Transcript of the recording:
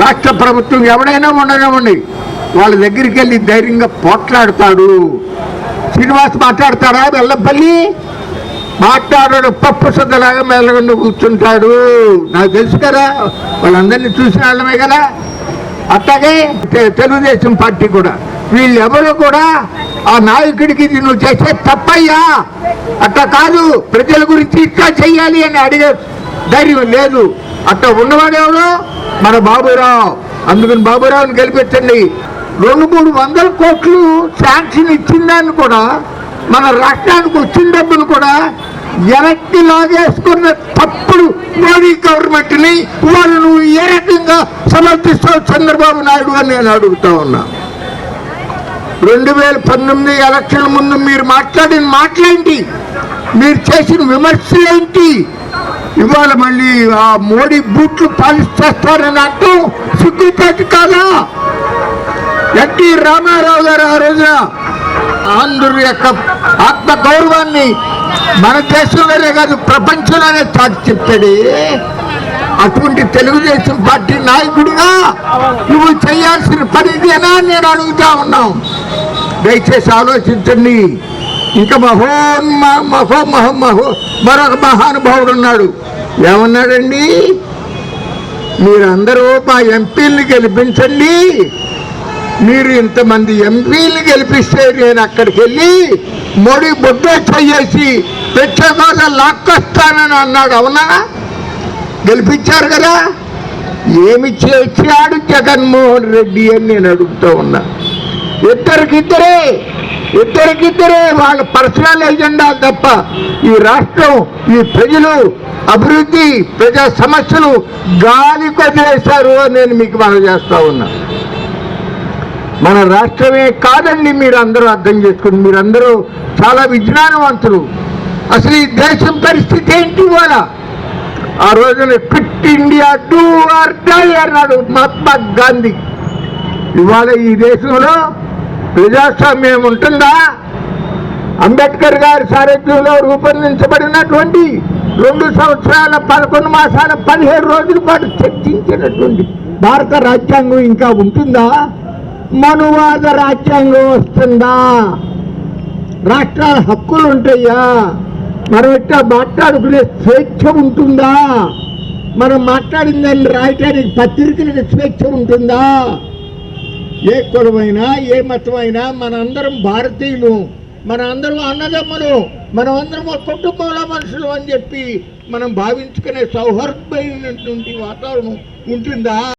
రాష్ట్ర ప్రభుత్వం ఎవడైనా ఉండనివ్వండి. వాళ్ళ దగ్గరికి వెళ్ళి ధైర్యంగా పోట్లాడతాడు. శ్రీనివాస్ మాట్లాడతాడా? వెల్లపల్లి మాట్లాడాడు. పప్పు సద్దలాగా మెల్లగొండ కూర్చుంటాడు. నాకు తెలుసు కదా వాళ్ళందరినీ చూసిన వాళ్ళమే కదా. అట్లాగే తెలుగుదేశం పార్టీ కూడా. వీళ్ళెవరు కూడా ఆ నాయకుడికి ఇది నువ్వు చేసే తప్పయ్యా. అట్లా కాదు. ప్రజల గురించి ఇట్లా చెయ్యాలి అని అడిగే ధైర్యం లేదు. అట్లా ఉన్నవాడెవడు మన బాబురావు. అందుకని బాబురావుని గెలిపించండి రెండు మూడు వందల కోట్లు శాంక్షన్ ఇచ్చిందాన్ని కూడా మన రాష్ట్రానికి వచ్చిన డబ్బును కూడా వెనక్కి లాగేసుకున్న తప్పుడు మోడీ గవర్నమెంట్ని వాళ్ళు నువ్వు ఏ రకంగా సమర్థిస్తావు చంద్రబాబు నాయుడు అని నేను అడుగుతా ఉన్నా. రెండు వేల పంతొమ్మిది ఎలక్షన్ ముందు మీరు మాట్లాడిన మాటలేంటి? మీరు చేసిన విమర్శలు ఏంటి ఇవాళ మళ్ళీ ఆ మోడీ బూట్లు పాలిష్ చేస్తారని అంటూ సిగ్గుచేటి కాదా? ఎన్టీ రామారావు గారు ఆ రోజున ఆంధ్రుల యొక్క ఆత్మ గౌరవాన్ని మన దేశంలోనే కాదు ప్రపంచంలోనే చాటి చెప్పాడు. అటువంటి తెలుగుదేశం పార్టీ నాయకుడిగా నువ్వు చేయాల్సిన పని ఇదేనా నేను అడుగుతా ఉన్నాం. దయచేసి ఆలోచించండి. ఇంకా మహోన్మ మహో మహో మహో మరొక మహానుభావుడు ఉన్నాడు ఏమన్నాడండి? మీరందరూ మా ఎంపీల్ని గెలిపించండి. మీరు ఇంతమంది ఎంపీలు గెలిపిస్తే నేను అక్కడికి వెళ్ళి మోడీ బొడ్డ చేసి ప్రత్యేకంగా లాక్కొస్తానని అన్నాడు. అవునా? గెలిపించారు కదా. ఏమి చేశాడు జగన్మోహన్ రెడ్డి అని నేను అడుగుతూ ఉన్నా. ఇద్దరికిద్దరే ఇద్దరికిద్దరే వాళ్ళ పర్సనల్ ఎజెండా తప్ప ఈ రాష్ట్రం ఈ ప్రజలు అభివృద్ధి ప్రజా సమస్యలు గాలి కొదిలేశారు నేను మీకు మనం చేస్తా ఉన్నా. మన రాష్ట్రమే కాదండి మీరు అందరూ అర్థం చేసుకుని మీరందరూ చాలా విజ్ఞానవంతులు. అసలు ఈ దేశం పరిస్థితి ఏంటి ఇవాళ? ఆ రోజున quit India do or die అన్నాడు మహాత్మా గాంధీ. ఇవాళ ఈ దేశంలో ప్రజాస్వామ్యం ఉంటుందా? అంబేద్కర్ గారి సారథ్యంలో రూపొందించబడినటువంటి రెండు సంవత్సరాల పదకొండు మాసాల పదిహేడు రోజుల పాటు చర్చించినటువంటి భారత రాజ్యాంగం ఇంకా ఉంటుందా? మనువాద రాజ్యాంగం వస్తుందా? రాష్ట్రాల హక్కులు ఉంటాయా? మనం ఇట్లా మాట్లాడుకునే స్వేచ్ఛ ఉంటుందా? మనం మాట్లాడిందని రాయటానికి పత్రికలకు స్వేచ్ఛ ఉంటుందా? ఏ కులమైనా ఏ మతమైనా మనందరం భారతీయులు మన అందరం అన్నదమ్ములు మనం అందరం ఒక కుటుంబంలో మనుషులు అని చెప్పి మనం భావించుకునే సౌహార్దమైనటువంటి వాతావరణం ఉంటుందా?